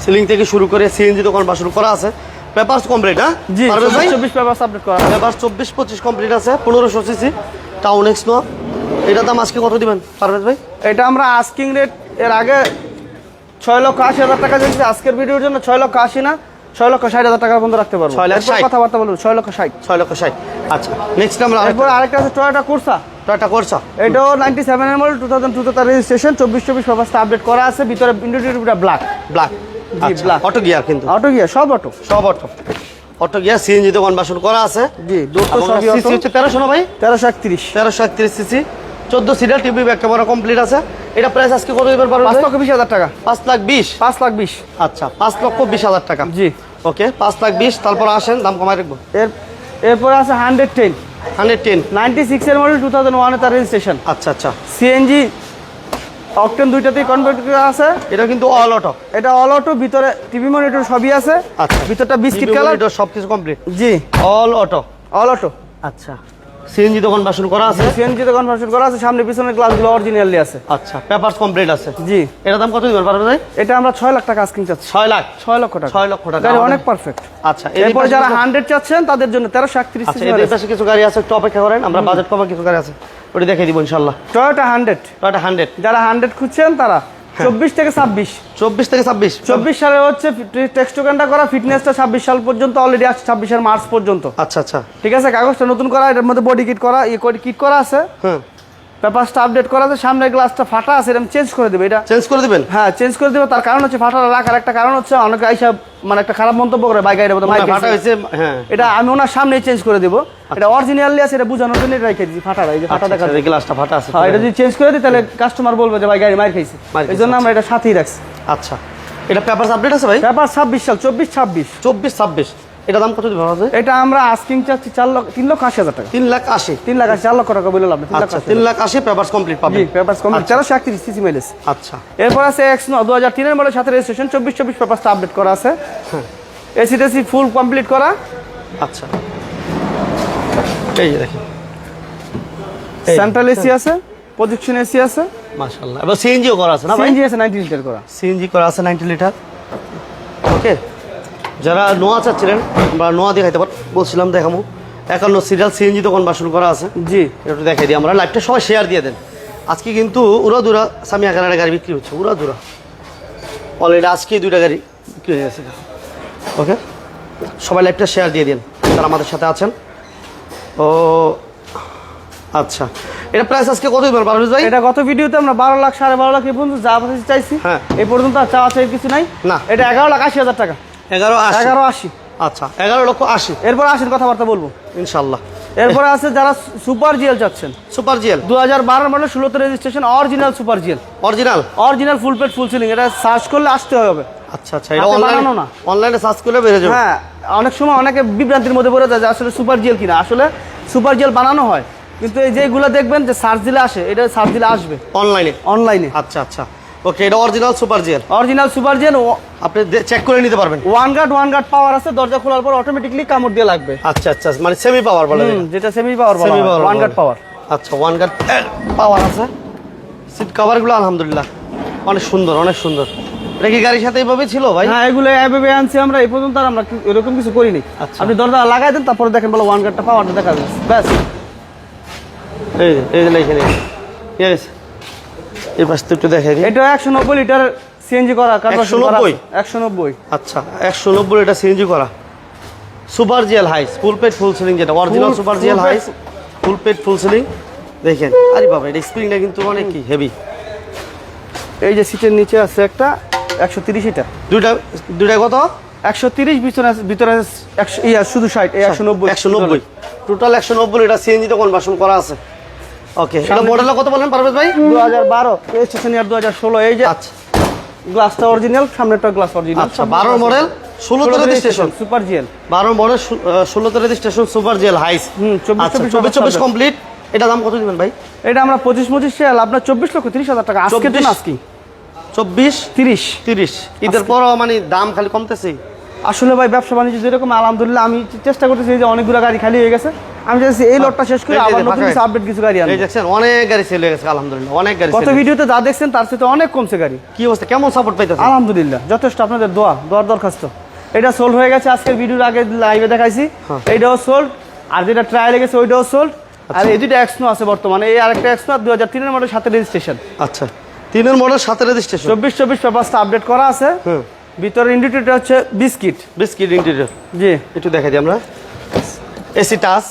সিলিং থেকে শুরু করে সিএনজি দোকান বা শুরু করা আছে। পেপারস কমপ্লিট হ্যাঁ?
জি
ভাই?
চব্বিশ পেপার আপডেট করা
পেপার চব্বিশ পঁচিশ কমপ্লিট আছে পনেরোশো সিসি টাউন এক্স নোয়া এটা দাম আজকে কত দিবেন পারভেজ ভাই?
এটা আমরা আস্কিং রেট এর আগে ছয় লক্ষ আশি হাজার টাকা দিয়েছি আজকের ভিডিওর জন্য ছয় লক্ষ আশি না ছয় লক্ষ ষাট হাজার টাকার পর্যন্ত রাখতে পারব।
ছয় লাখ
কথাবার্তা বলব ছয় লক্ষ ষাট।
ছয় লক্ষ ষাট। আচ্ছা নেক্সট আমরা
এরপর আরেকটা আছে টয়োটা কুরসা
টয়টা করছা
এটাও নাইনটি সেভেনের মডেল টু থাউজেন্ড তার রেজিস্ট্রেশন চব্বিশ চব্বিশ পেপারসটা আপডেট করা আছে। ভিতরে ইন্ডিভিজুয়ালটা ব্ল্যাক
ব্ল্যাক। অটো গিয়ার কিন্তু।
অটো গিয়ার সব অটো
সব অটো অটো গিয়ার সিএনজি তে কনভার্সন করা আছে।
জি দূর তো সবই
সিসি হচ্ছে তেরোশো ভাই?
তেরোশো একত্রিশ।
তেরোশো একত্রিশ সিসি চোদ্দ টিভি ব্যাক ক্যামেরা কমপ্লিট আছে। এটা প্রাইস আজকে কত দিবেন পারবেন
পাঁচ লক্ষ বিশ হাজার টাকা।
পাঁচ লাখ বিশ।
পাঁচ লাখ বিশ।
আচ্ছা পাঁচ লক্ষ বিশ হাজার টাকা।
জি।
ওকে পাঁচ লাখ বিশ তারপর আসেন দাম কমাই রাখব।
এর এরপরে আছে hundred ten
hundred ten
ninety সিক্সের মডেল টু থাউজেন্ড ওয়ানে তার রেজিস্ট্রেশন
আচ্ছা আচ্ছা।
সিএনজি অকটেন দুইটাতেই কনভার্ট করা আছে।
এটা কিন্তু অল অটো
এটা অল অটো ভিতরে টিভি মনিটর সবই আছে।
আচ্ছা।
ভিতরটা বিস্কিট কালার
সব কিছু কমপ্লিট
জি।
অল অটো
অল অটো
আচ্ছা। সিএনজি তো কনভার্সন করা আছে?
সিএনজিতে কনভার্সন করা আছে। সামনে পিছনের গ্লাসগুলো অরিজিনালি আছে।
আচ্ছা পেপারস কমপ্লিট আছে?
জি।
এটা দাম কত দিবেন পারবেন ভাই?
এটা আমরা ছয় লাখ টাকা আস্কিং চাচ্ছি।
ছয় লাখ।
ছয় লক্ষ টাকা।
ছয় লক্ষ টাকা
গাড়ি অনেক পারফেক্ট
আচ্ছা
এরপর যারা
কিছু-
হান্ড্রেড চাচ্ছেন তাদের জন্য তেরোশো একত্রিশ
আচ্ছা এদের পাশে কিছু গাড়ি আছে একটু অপেক্ষা করেন আমরা বাজেট কমা কিছু গাড়ি আছে। ওটা দেখে দিব ইনশাল্লাহ
টয়োটা হান্ড্রেড
টয়োটা হান্ড্রেড
যারা হান্ড্রেড খুঁজছেন তারা চব্বিশ থেকে ছাব্বিশ।
চব্বিশ থেকে ছাব্বিশ।
চব্বিশ সালে হচ্ছে টেক্সট টোকেনটা করা ফিটনেসটা ছাব্বিশ সাল পর্যন্ত অলরেডি আসছে ছাব্বিশের মার্চ পর্যন্ত।
আচ্ছা আচ্ছা।
ঠিক আছে কাগজটা নতুন করা এটার মধ্যে বডি কিট করা ইয়ে কিট করা আছে।
হ্যাঁ।
পেপারসটা আপডেট করা আছে সামনের গ্লাসটা ফাটা আছে এরকম চেঞ্জ করে দেবে এটা।
চেঞ্জ করে দিবেন?
হ্যাঁ চেঞ্জ করে দেবে তার কারণ হচ্ছে ফাটাটা রাখার একটা কারণ হচ্ছে অনেকে আইসা মানে একটা খারাপ মন্তব্য করে বাইক গাড়ির মধ্যে
ফাটা হয়েছে হ্যাঁ।
এটা আমি ওনার সামনেই চেঞ্জ করে দেবো। এটা অরিজিনালি আছে এটা বোঝানোর জন্য রেখে দিচ্ছি ফাটাটা এই যে ফাটা দেখা যায়।
গ্লাসটা ফাটা আছে
হ্যাঁ এটা যদি চেঞ্জ করে দিই তাহলে কাস্টমার বলবে যে ভাই গাড়ি মার খাইছে এই জন্য আমরা এটা সাথেই রাখছি।
আচ্ছা। এটা পেপারস আপডেট আছে ভাই?
ব্যাপার ছাব্বিশ সাল চব্বিশ ছাব্বিশ।
চব্বিশ ছাব্বিশ। এটা দাম কত দিবেন
এটা আমরা আস্কিং চাচ্ছি চার লক্ষ তিন লক্ষ আশি হাজার টাকা।
তিন লাখ আশি।
তিন লাখ আশি চার লক্ষ টাকা বলে লাভ তিন লাখ
আচ্ছা
আশি
তিন লাখ আশি পেপারস কমপ্লিট
জি
পাবেন
পেপার কমপ্লিট। তেরোশো একত্রিশ সিসি মাইলেজ
আচ্ছা।
এরপর আছে এক্স ন দু হাজার তিনের মডেল সাথে রেজিস্ট্রেশন চব্বিশ চব্বিশ পেপারসটা আপডেট করা আছে।
হ্যাঁ।
এসি টেসি ফুল কমপ্লিট করা।
আচ্ছা। এই যে দেখেন।
সেন্ট্রাল এসি আছে প্রজেকশন এসি আছে।
মাশাআল্লাহ। এবার সিএনজিও করা আছে না
সিএনজি আছে নাইনটি লিটার করা।
সিএনজি করা আছে নাইনটি লিটার ওকে যারা নোয়া চাচ্ছিলেন বা নোয়া দেখাইতে পার বলছিলাম দেখামো। একান্ন সিরিয়াল সিএনজি তো কনভার্সন করা আছে।
জি।
একটু দেখাই দিই আমরা লাইভটা সবাই শেয়ার দিয়ে দেন। আজকে কিন্তু উড়া দুরা সামি আকারের গাড়ি বিক্রি হচ্ছে উড়া দুরা অলরেডি আজকে দুইটা গাড়ি বিক্রি হয়ে গেছে। ওকে সবাই লাইভটা শেয়ার দিয়ে দিন তারা আমাদের সাথে আছেন। ও আচ্ছা। এটা প্রাইস আজকে কত দিবেন পারভেজ ভাই?
এটা গত ভিডিওতে আমরা বারো লাখ সাড়ে বারো লাখ এই পর্যন্ত যা চাইছি।
হ্যাঁ।
এই পর্যন্ত আর চাওয়া চাই কিছু নাই।
না।
এটা এগারো লাখ আশি হাজার টাকা।
এগারো
এগারো আশি।
আচ্ছা এগারো লক্ষ আশি।
এরপর আশির কথাবার্তা বলব।
ইনশাল্লাহ।
এরপরে আছে যারা সুপার জিএল চাচ্ছেন।
Super GL.
দু হাজার বারো মডেল ষোলোতে registration original super GL.
Original
original full full ceiling এটা সার্চ করলে আসতে হবে।
আচ্ছা আচ্ছা এটা
না।
অনলাইনে সার্চ করলে বেড়ে যাবে।
হ্যাঁ অনেক সময় অনেকে বিভ্রান্তির মধ্যে পড়ে যায় যে আসলে সুপার কিনা। আসলে সুপার জেল বানানো হয়। কিন্তু এই যেগুলো দেখবেন যে সার্চ দিলে আসে। এটা সার্চ দিলে আসবে।
অনলাইনে
অনলাইনে
আচ্ছা আচ্ছা। ওকে এটা original super GL
original super GL
আপনি চেক করে নিতে পারবেন।
One guard one guard power আছে দরজা খোলার পর অটোমেটিকলি কামড় দিয়ে লাগবে।
আচ্ছা আচ্ছা মানে সেমি পাওয়ার বলে
যেটা সেমি পাওয়ার বলা ওয়ান গার্ড পাওয়ার
আচ্ছা ওয়ান গার্ড পাওয়ার আছে। সিট কভারগুলো আলহামদুলিল্লাহ অনেক সুন্দর অনেক সুন্দর। এটা কি গাড়ির সাথে এইভাবে ছিল ভাই?
হ্যাঁ এগুলো এভাবে আনছি আমরা এই পর্যন্ত আমরা এরকম কিছু করিনি।
আচ্ছা।
আপনি দরজা লাগাই দেন তারপরে দেখেন বলো ওয়ান গার্ডটা পাওয়ারটা দেখা যাচ্ছে। ব্যাস।
এই এই এখানে ইয়েস এই পাশ তো একটু দেখে দিই।
এটা একশো নব্বই লিটার সিএনজি করা
190?
একশো নব্বই?
আচ্ছা একশো নব্বই এটা সিএনজি করা। সুপার জিএল হাইস ফুল পেট ফুল সিলিং যেটা original super GL Hiace full পেট ফুল সিলিং। দেখেন আরে বাবা এটা স্প্রিংটা কিন্তু অনেক কি হেভি
এই যে সিটের নিচে আছে একটা একশো তিরিশ এটা
দুইটা দুইটা কত?
একশো তিরিশ ভিতরে ভিতরে আছে একশো ইয়া শুধু ষাট একশো নব্বই।
একশো নব্বই। টোটাল একশো নব্বই এটা সিএনজিতে কনভার্সন করা আছে। ওকে এটা মডেলটা কত বলেন পারভেজ ভাই?
দু হাজার বারো রেজিস্ট্রেশন ইয়ার দু হাজার ষোলো এই যে
আচ্ছা।
গ্লাসটা অরিজিনাল সামনেরটা গ্লাস অরিজিনাল
আচ্ছা বারো মডেল ষোলোতে রেজিস্ট্রেশন
সুপার জিএল
বারো মডেল ষোলোতে রেজিস্ট্রেশন সুপার জেল হাইস
হুম, 24
আচ্ছা
24
চব্বিশ চব্বিশ কমপ্লিট এটা দাম কত দিবেন ভাই?
এটা আমরা পঁচিশ পঁচিশ সেল আপনার চব্বিশ লক্ষ তিরিশ হাজার টাকা। জন্য
24
আজকে
চব্বিশ?
তিরিশ।
তিরিশ। ঈদের পরও মানে দাম খালি কমতেছে।
আসলে ভাই ব্যবসা বাণিজ্য যেরকম আলহামদুলিল্লাহ আমি চেষ্টা করতেছি যে অনেকগুলো গাড়ি খালি হয়ে গেছে। আমি চাইছি এই লটটা শেষ করে আবার নতুন কিছু আপডেট কিছু গাড়ি
এই
আনব।
দেখছেন অনেক গাড়ি সেল হয়ে গেছে আলহামদুলিল্লাহ অনেক গাড়ি হয়ে
ভিডিওতে যা দেখছেন তার সাথে অনেক কমছে গাড়ি।
কি অবস্থা? কেমন সাপোর্ট পাইতেছে
আলহামদুলিল্লাহ যথেষ্ট আপনাদের দোয়া দোয়ার দরখাস্ত। এটা সোল্ড হয়ে গেছে আজকের ভিডিওর আগে লাইভে দেখাইছি।
হ্যাঁ।
এইটাও সোল্ড আর যেটা ট্রায়ালে গেছে ওইটাও সোল্ড আর এই দুইটা এক্সনো আছে বর্তমানে। এই আরেকটা এক্সনো দু হাজার তিনের মডেল সাথে রেজিস্ট্রেশন
আচ্ছা। তিনের মডেল সাথে রেজিস্ট্রেশন
চব্বিশ চব্বিশ পেপারসটা আপডেট করা আছে। ভিতরে ইন্ডিকেটর হচ্ছে বিস্কিট
বিস্কিট ইন্টেরিয়র
জি।
একটু দেখাই দিই আমরা। এসি টাচ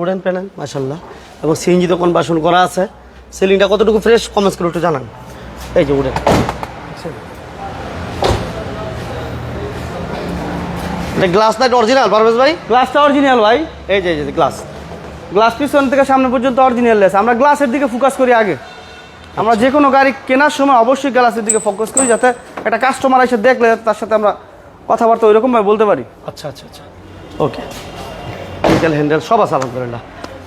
উডেন প্যানেল মাশাল্লাহ এবং সিএনজি তো কনভার্সন করা আছে। সিলিংটা কতটুকু ফ্রেশ? কমেন্টস করে একটু জানান। এই যে wooden. Glass light original Parvez ভাই?
গ্লাসটা অরিজিনাল ভাই।
এই যে এই যে গ্লাস
গ্লাস পিছন থেকে সামনে পর্যন্ত অরিজিনাল লেস আমরা গ্লাসের দিকে ফোকাস করি আগে। আমরা যে কোনো গাড়ি কেনার সময় অবশ্যই গ্লাসের দিকে ফোকাস করি যাতে একটা কাস্টমার এসে দেখলে তার সাথে আমরা কথাবার্তা ওইরকম ভাবে বলতে পারি।
আচ্ছা আচ্ছা আচ্ছা। ওকে নিকেল হ্যান্ডেল সব আছে আলহামদুলিল্লাহ।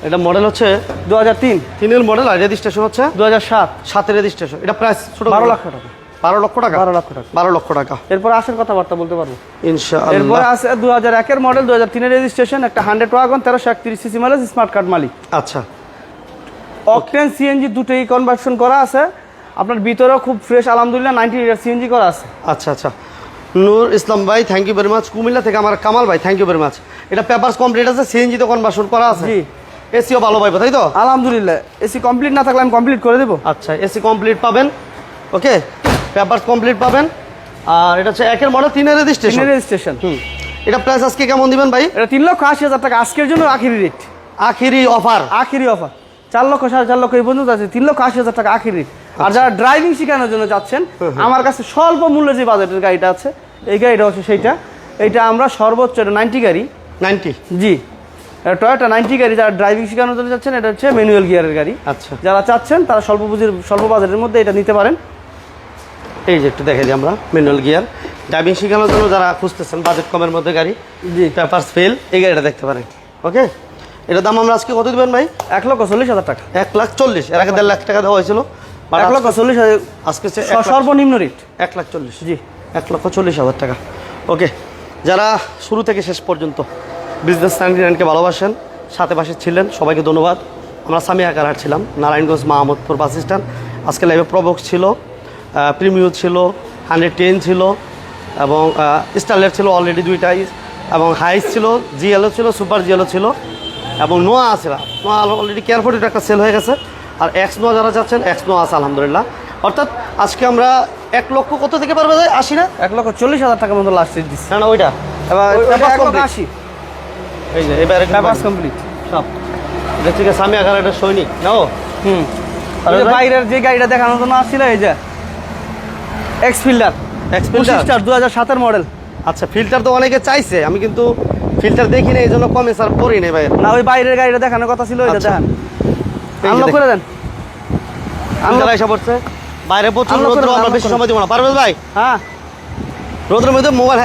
এটা মডেল হচ্ছে
দু হাজার তিন।
তিনের মডেল আর রেজিস্ট্রেশন হচ্ছে?
দু হাজার সাত
সাতের রেজিস্ট্রেশন এটা প্রাইস ছোট
বারো লক্ষ টাকা।
বারো লক্ষ টাকা?
বারো লক্ষ টাকা।
বারো লক্ষ টাকা।
এরপর আসেন কথাবার্তা বলতে পারব।
ইনশাআল্লাহ।
এরপরে আছে দু হাজার একের মডেল দু হাজার তিনের রেজিস্ট্রেশন একটা হান্ড্রেড ওয়াগন তেরোশো একত্রিশ সিসি মাইলেজ স্মার্ট কার্ড মালিক।
আচ্ছা।
অকটেন সিএনজি দুটোই কনভার্সন করা আছে। আপনার ভিতরেও খুব ফ্রেশ আলহামদুলিল্লাহ নাইনটি লিটার সিএনজি করা আছে।
আচ্ছা আচ্ছা। নূর ইসলাম ভাই thank you very much Comilla থেকে আমার কামাল ভাই থ্যাংক ইউ ভেরি মাচ এটা পেপারস কমপ্লিট আছে সিএনজি তো কনভার্সন করা আছে।
জি।
এসিও ভালো পাইবো তাই তো?
আলহামদুলিল্লাহ। এসি কমপ্লিট না থাকলে আমি কমপ্লিট করে দেবো।
আচ্ছা এসি কমপ্লিট পাবেন। ওকে পেপারস কমপ্লিট পাবেন। আর এটা হচ্ছে একের মডেল তিনের রেজিস্ট্রেশন
রেজিস্ট্রেশন
হুম। এটা প্রাইস আজকে কেমন দিবেন ভাই?
এটা তিন লক্ষ আশি হাজার টাকা। আজকের জন্য আখিরি রেট
আখিরি অফার
আখিরি অফার চার লক্ষ সাড়ে চার লক্ষ এই পর্যন্ত আছে। তিন লক্ষ আশি হাজার টাকা আখিরি আর যারা ড্রাইভিং শেখানোর জন্য যাচ্ছেন আমার কাছে স্বল্প মূল্যে যে বাজেটের গাড়িটা আছে এই গাড়িটা হচ্ছে সেইটা। এইটা আমরা সর্বোচ্চ এটা নাইনটি গাড়ি।
নাইনটি
জি। টয়োটা নাইনটি গাড়ি যারা ড্রাইভিং শেখানোর জন্য যাচ্ছেন এটা হচ্ছে ম্যানুয়াল গিয়ারের গাড়ি।
আচ্ছা।
যারা চাচ্ছেন তারা স্বল্প পুঁজির স্বল্প বাজেটের মধ্যে এটা নিতে পারেন।
এই যে একটু দেখে দিই আমরা ম্যানুয়াল গিয়ার ড্রাইভিং শেখানোর জন্য যারা খুঁজতেছেন বাজেট কমের মধ্যে গাড়ি
জি।
পেপারস ফেল এই গাড়িটা দেখতে পারেন ওকে এটার দাম আমরা আজকে কত দিবেন ভাই?
এক লক্ষ চল্লিশ হাজার টাকা।
এক লাখ চল্লিশ এর আগে দেড় লাখ টাকা দেওয়া হয়েছিল
এক লক্ষ চল্লিশ হাজার
আজকে
সর্বনিম্ন রেট
এক লাখ চল্লিশ।
জি।
এক লক্ষ চল্লিশ হাজার টাকা। ওকে যারা শুরু থেকে শেষ পর্যন্ত বিজনেস নাইনটি নাইনকে ভালোবাসেন, সাথে পাশে ছিলেন, সবাইকে ধন্যবাদ। আমরা সামিয়া কারার ছিলাম, নারায়ণগঞ্জ মাহমুদপুর বাস স্ট্যান্ড আজকে লাইভে প্রবক্স ছিল প্রিমিউ ছিল হান্ড্রেড টেন ছিল, এবং স্টারলেট ছিল অলরেডি দুইটাই এবং হাইস ছিল জিএলও ছিল সুপার জিএলও ছিল, এবং নোয়া আছে নোয়া অলরেডি কেয়ারফোর্টের একটা সেল হয়ে গেছে। আর এক্স নোয়া যারা যাচ্ছেন এক্স নোয়া আছে, আলহামদুলিল্লাহ। অর্থাৎ আজকে আমরা এক লক্ষ কত থেকে পারবে আশি না?
এক লক্ষ চল্লিশ হাজার টাকা মতো লাস্ট দিচ্ছি।
না না ওইটা। এবার।
আশি।
এই যে
কমপ্লিট
সব। এটা একটা সৈনিক নাও
হুম? বাইরের যে গাড়িটা দেখানোর জন্য আসছিল এই যে এক্স ফিল্ডার
এক্স
দু হাজার সাতের মডেল
আচ্ছা ফিল্টার তো অনেকে চাইছে। আমি কিন্তু ফিল্টার দেখি না এই জন্য কমে স্যার পড়ি নাই ভাই
না ওই বাইরের গাড়িটা দেখানোর কথা ছিল ওইটা
আচ্ছা।
দেখান। আনলক করে দেন।
ফিল্টার এসে পড়ছে। বাইরে প্রচুর রোদ্র আমরা বেশি সময় দিব না। পারবে ভাই?
হ্যাঁ।
রোদ্রের মধ্যে মোবাইল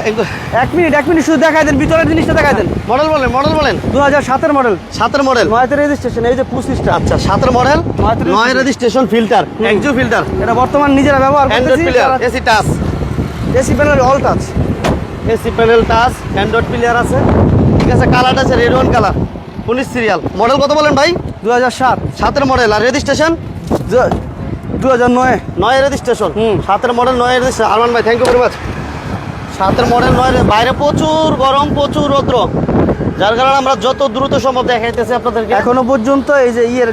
এক মিনিট এক মিনিট শুধু দেখাই দেন ভিতরের জিনিসটা দেখাই দেন।
মডেল বলেন মডেল বলেন।
দু হাজার সাতের মডেল
সাতের মডেল
নয়তে রেজিস্ট্রেশন এই যে পঁচিশটা।
আচ্ছা সাতের মডেল নয় রেজিস্ট্রেশন ফিল্টার একজু ফিল্টার
এটা বর্তমান নিজেরা ব্যবহার
Android player AC touch
AC panel all touch
AC panel touch Android player আছে। ঠিক আছে কালারটা আছে red wine colour police serial model কত বলেন ভাই?
দু হাজার সাত।
সাতের মডেল আর রেজিস্ট্রেশন
দু হাজার নয়।
রেজিস্ট্রেশন। সাতের মডেল নয় রেজিস্ট্রেশন আরমান ভাই থ্যাংক ইউ ভেরি মাচ সাতের মডেল নয় বাইরে প্রচুর গরম প্রচুর রৌদ্র। যার কারণে আমরা যত দ্রুত সম্ভব দেখাইতেছি আপনাদেরকে।
এখনও পর্যন্ত এই যে ইয়ের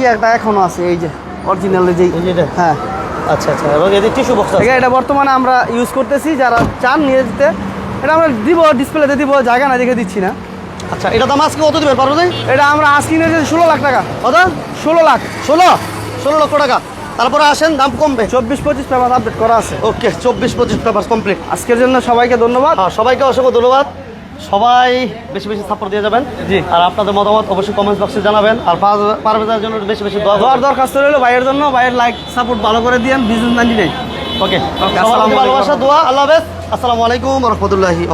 ইয়েটা এখনও আছে এই যে অরিজিনাল যে? হ্যাঁ।
আচ্ছা আচ্ছা। এবং এদের টিস্যু বক্স
এটা বর্তমানে আমরা ইউজ করতেছি। যারা চান নিয়ে যেতে এটা আমরা দিব ডিসপ্লেতে দিব জায়গা না দেখে দিচ্ছি না।
আচ্ছা এটা দাম আজকে কত দিবেন? পারব
এটা আমরা আজকে নিয়ে ষোলো লাখ টাকা।
কত?
ষোলো লাখ।
ষোলো? ষোলো লক্ষ টাকা। তারপরে আসেন দাম কমবে।
চব্বিশ পঁচিশ পেপার আপডেট করা আছে।
ওকে চব্বিশ পঁচিশ পেপার কমপ্লিট
আজকের জন্য সবাইকে ধন্যবাদ।
হ্যাঁ সবাইকে অসংখ্য ধন্যবাদ। সবাই বেশি বেশি সাপোর্ট দিয়ে যাবেন।
জি।
আর আপনাদের মতামত অবশ্যই কমেন্ট বক্সে জানাবেন। আর পার- পারভেজের জন্য বেশি বেশি দোয়া
দোয়ার দরখাস্ত রইল ভাইয়ের জন্য। ভাইয়ের লাইক সাপোর্ট ভালো করে দিয়েন বিজনেস নাইনটি নাইন
ওকে। ভালোবাসা দোয়া আল্লাহ হাফেজ। আসসালামু আলাইকুম রহমতুল্লাহি